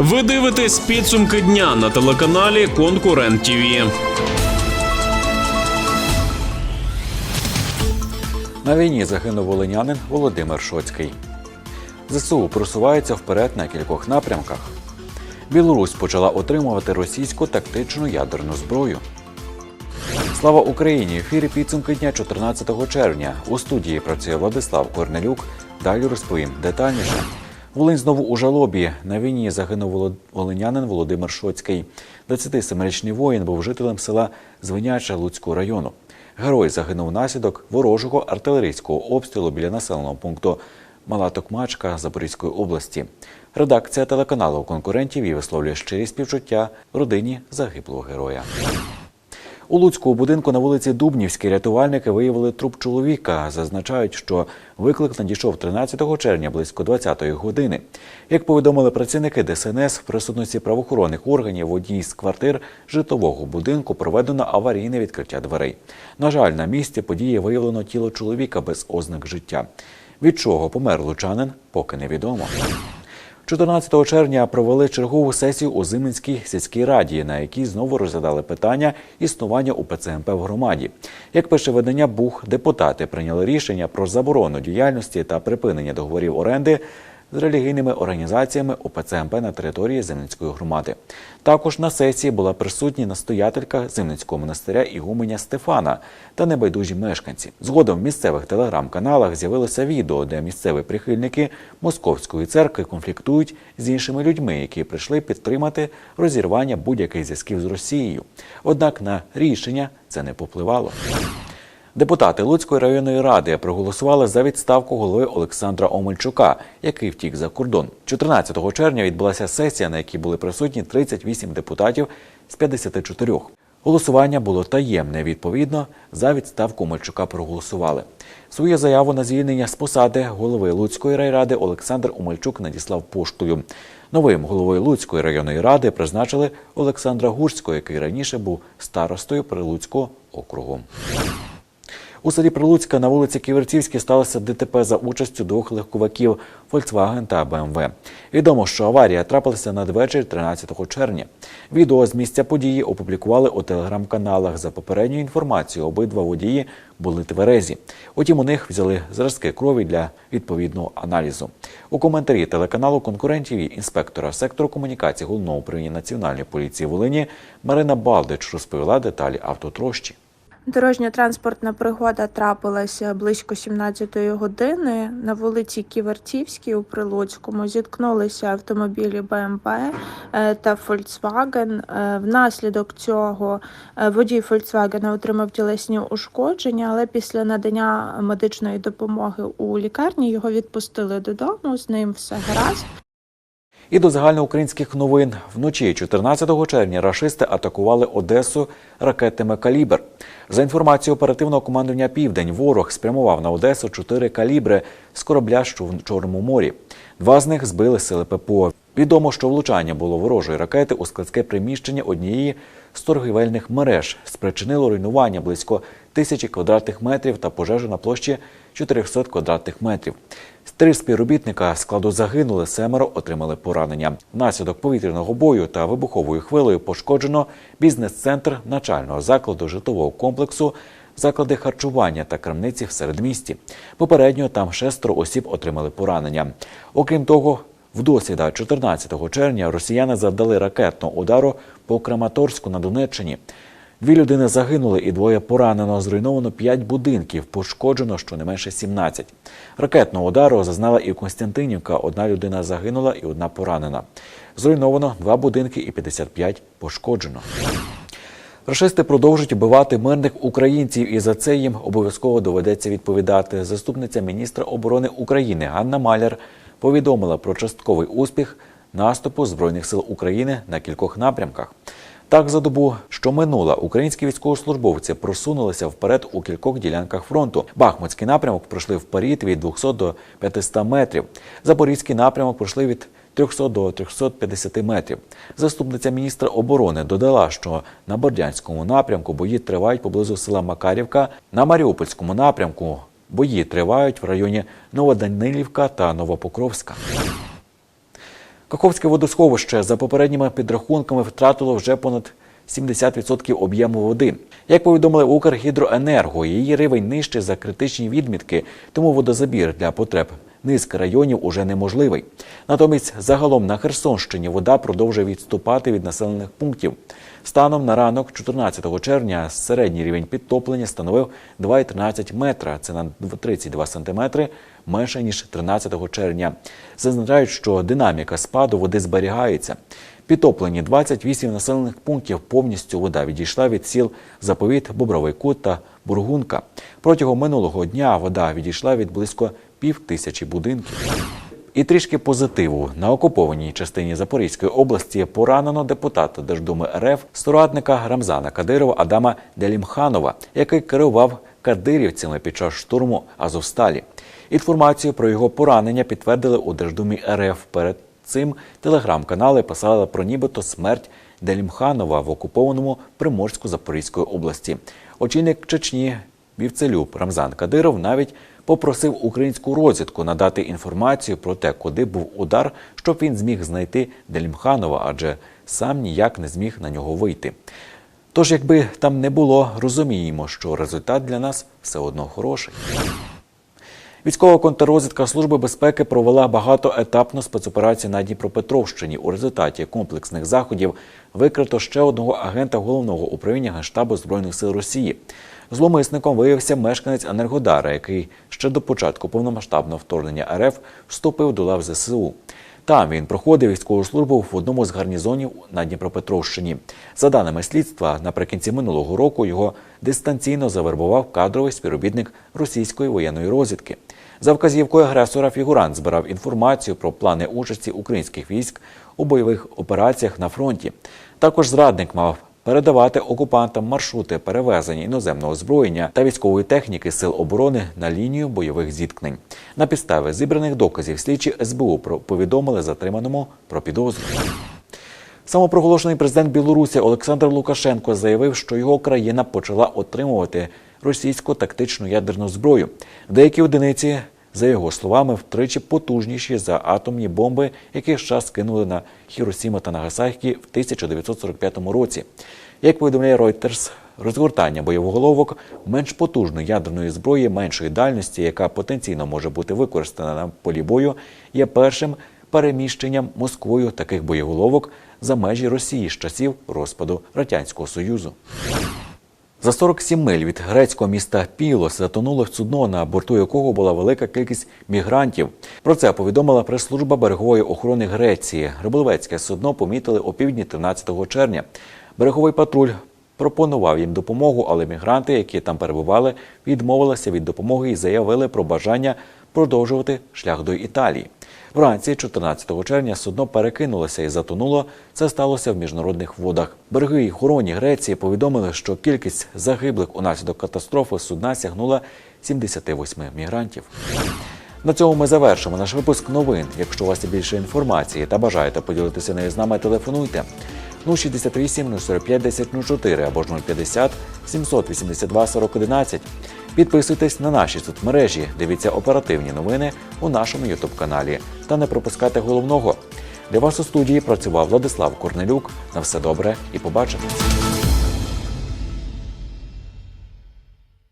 Ви дивитесь підсумки дня на телеканалі Конкурент ТІВІ. На війні загинув волинянин Володимир Шоцький. ЗСУ просувається вперед на кількох напрямках. Білорусь почала отримувати російську тактичну ядерну зброю. Слава Україні! Ефірі підсумки дня 14 червня. У студії працює Владислав Корнелюк. Далі розповім детальніше. Волинь знову у жалобі. На війні загинув волинянин Володимир Шоцький. 27-річний воїн був жителем села Звиняча Луцького району. Герой загинув внаслідок ворожого артилерійського обстрілу біля населеного пункту Мала Токмачка Запорізької області. Редакція телеканалу конкурентів і висловлює щирі співчуття родині загиблого героя. У Луцькому будинку на вулиці Дубнівській рятувальники виявили труп чоловіка. Зазначають, що виклик надійшов 13 червня близько 20-ї години. Як повідомили працівники ДСНС, в присутності правоохоронних органів в одній з квартир житлового будинку проведено аварійне відкриття дверей. На жаль, на місці події виявлено тіло чоловіка без ознак життя. Від чого помер лучанин, поки невідомо. 14 червня провели чергову сесію у Зиминській сільській раді, на якій знову розглядали питання існування у ПЦМП в громаді. Як пише видання Бух, депутати прийняли рішення про заборону діяльності та припинення договорів оренди з релігійними організаціями УПЦ на території Зимницької громади. Також на сесії була присутня настоятелька Зимницького монастиря Ігуменя Стефана та небайдужі мешканці. Згодом в місцевих телеграм-каналах з'явилося відео, де місцеві прихильники московської церкви конфліктують з іншими людьми, які прийшли підтримати розірвання будь-яких зв'язків з Росією. Однак на рішення це не попливало. Депутати Луцької районної ради проголосували за відставку голови Олександра Омельчука, який втік за кордон. 14 червня відбулася сесія, на якій були присутні 38 депутатів з 54. Голосування було таємне. Відповідно, за відставку Омельчука проголосували. Свою заяву на звільнення з посади голови Луцької райради Олександр Омельчук надіслав поштою. Новим головою Луцької районної ради призначили Олександра Гурського, який раніше був старостою Прилуцького округу. У селі Прилуцька на вулиці Ківерцівській сталося ДТП за участю двох легковиків Volkswagen та BMW. Відомо, що аварія трапилася надвечір 13 червня. Відео з місця події опублікували у телеграм-каналах. За попередньою інформацією, обидва водії були тверезі. Утім, у них взяли зразки крові для відповідного аналізу. У коментарі телеканалу конкурентів і інспектора сектору комунікації головного управління національної поліції Волині Марина Балдич розповіла деталі автотрощі. Дорожньо-транспортна пригода трапилася близько 17-ї години на вулиці Ківертівській у Прилуцькому. Зіткнулися автомобілі BMW е, та Volkswagen. Е, Внаслідок цього е, водій Volkswagen отримав тілесні ушкодження, але після надання медичної допомоги у лікарні його відпустили додому. З ним все гаразд. І до загальноукраїнських новин вночі 14 червня рашисти атакували Одесу ракетами «Калібр». За інформацією оперативного командування Південь, ворог спрямував на Одесу чотири калібри з корабля, що в Чорному морі. Два з них збили сили ППО. Відомо, що влучання було ворожої ракети у складське приміщення однієї з торгівельних мереж спричинило руйнування близько тисячі квадратних метрів та пожежу на площі 400 квадратних метрів. Три співробітника складу загинули, семеро отримали поранення. Внаслідок повітряного бою та вибуховою хвилею пошкоджено бізнес-центр начального закладу житлового комплексу, заклади харчування та крамниці в середмісті. Попередньо там шестеро осіб отримали поранення. Окрім того, вдосвіда 14 червня росіяни завдали ракетного удару по Краматорську на Донеччині. Дві людини загинули і двоє поранено. Зруйновано п'ять будинків, пошкоджено щонайменше 17. Ракетного удару зазнала і Константинівка. Одна людина загинула і одна поранена. Зруйновано два будинки і 55 пошкоджено. Рашисти продовжують вбивати мирних українців, і за це їм обов'язково доведеться відповідати. Заступниця міністра оборони України Ганна Маляр повідомила про частковий успіх наступу збройних сил України на кількох напрямках. Так, за добу, що минула, українські військовослужбовці просунулися вперед у кількох ділянках фронту. Бахмутський напрямок пройшли вперед від 200 до 500 метрів. Запорізький напрямок пройшли від 300 до 350 метрів. Заступниця міністра оборони додала, що на Бордянському напрямку бої тривають поблизу села Макарівка, на Маріупольському напрямку бої тривають в районі Новоданилівка та Новопокровська. Каховське водосховище за попередніми підрахунками втратило вже понад 70% об'єму води. Як повідомили Укргідроенерго, її рівень нижче за критичні відмітки, тому водозабір для потреб низки районів уже неможливий. Натомість загалом на Херсонщині вода продовжує відступати від населених пунктів. Станом на ранок, 14 червня, середній рівень підтоплення становив 2,13 метра. Це на 32 сантиметри менше ніж 13 червня. Зазначають, що динаміка спаду води зберігається. Підтоплені 28 населених пунктів повністю вода відійшла від сіл Заповіт, Бобровий Кут та Бургунка. Протягом минулого дня вода відійшла від близько пів тисячі будинків. І трішки позитиву на окупованій частині Запорізької області поранено депутата Держдуми РФ сторатника Рамзана Кадирова Адама Делімханова, який керував кадирівцями під час штурму Азовсталі. Інформацію про його поранення підтвердили у Держдумі РФ. Перед цим телеграм-канали писали про нібито смерть Делімханова в окупованому Приморську-Запорізької області. Очільник Чечні Вівцелюб Рамзан Кадиров навіть попросив українську розвідку надати інформацію про те, куди був удар, щоб він зміг знайти Делімханова, адже сам ніяк не зміг на нього вийти. Тож, якби там не було, розуміємо, що результат для нас все одно хороший. Військова контррозвідка Служби безпеки провела багатоетапну спецоперацію на Дніпропетровщині. У результаті комплексних заходів викрито ще одного агента головного управління Генштабу Збройних сил Росії. Зломисником виявився мешканець Енергодара, який ще до початку повномасштабного вторгнення РФ вступив до лав ЗСУ. Там він проходив військову службу в одному з гарнізонів на Дніпропетровщині. За даними слідства, наприкінці минулого року його дистанційно завербував кадровий співробітник російської воєнної розвідки. За вказівкою агресора фігурант збирав інформацію про плани участі українських військ у бойових операціях на фронті. Також зрадник мав передавати окупантам маршрути перевезення іноземного озброєння та військової техніки сил оборони на лінію бойових зіткнень. На підставі зібраних доказів слідчі СБУ повідомили затриманому про підозру. Самопроголошений президент Білорусі Олександр Лукашенко заявив, що його країна почала отримувати російську тактичну ядерну зброю. Деякі одиниці, за його словами, втричі потужніші за атомні бомби, які ж час кинули на Хіросіма та Нагасакі в 1945 році. Як повідомляє Reuters, розгортання бойовоголовок менш потужної ядерної зброї меншої дальності, яка потенційно може бути використана на полі бою, є першим переміщенням Москвою таких боєголовок за межі Росії з часів розпаду Радянського Союзу. За 47 миль від грецького міста Пілос затонуло судно, на борту якого була велика кількість мігрантів. Про це повідомила прес-служба берегової охорони Греції. Риболовецьке судно помітили о півдні 13 червня. Береговий патруль пропонував їм допомогу, але мігранти, які там перебували, відмовилися від допомоги і заявили про бажання продовжувати шлях до Італії. Вранці 14 червня судно перекинулося і затонуло. Це сталося в міжнародних водах. Береги охороні Греції повідомили, що кількість загиблих унаслідок катастрофи судна сягнула 78 мігрантів. На цьому ми завершимо наш випуск новин. Якщо у вас є більше інформації та бажаєте поділитися нею з нами, телефонуйте 068 045 1004 або ж 050 782 4011. Підписуйтесь на наші соцмережі, дивіться оперативні новини у нашому ютуб каналі та не пропускайте головного. Для вас у студії працював Владислав Корнелюк. На все добре і побачимось.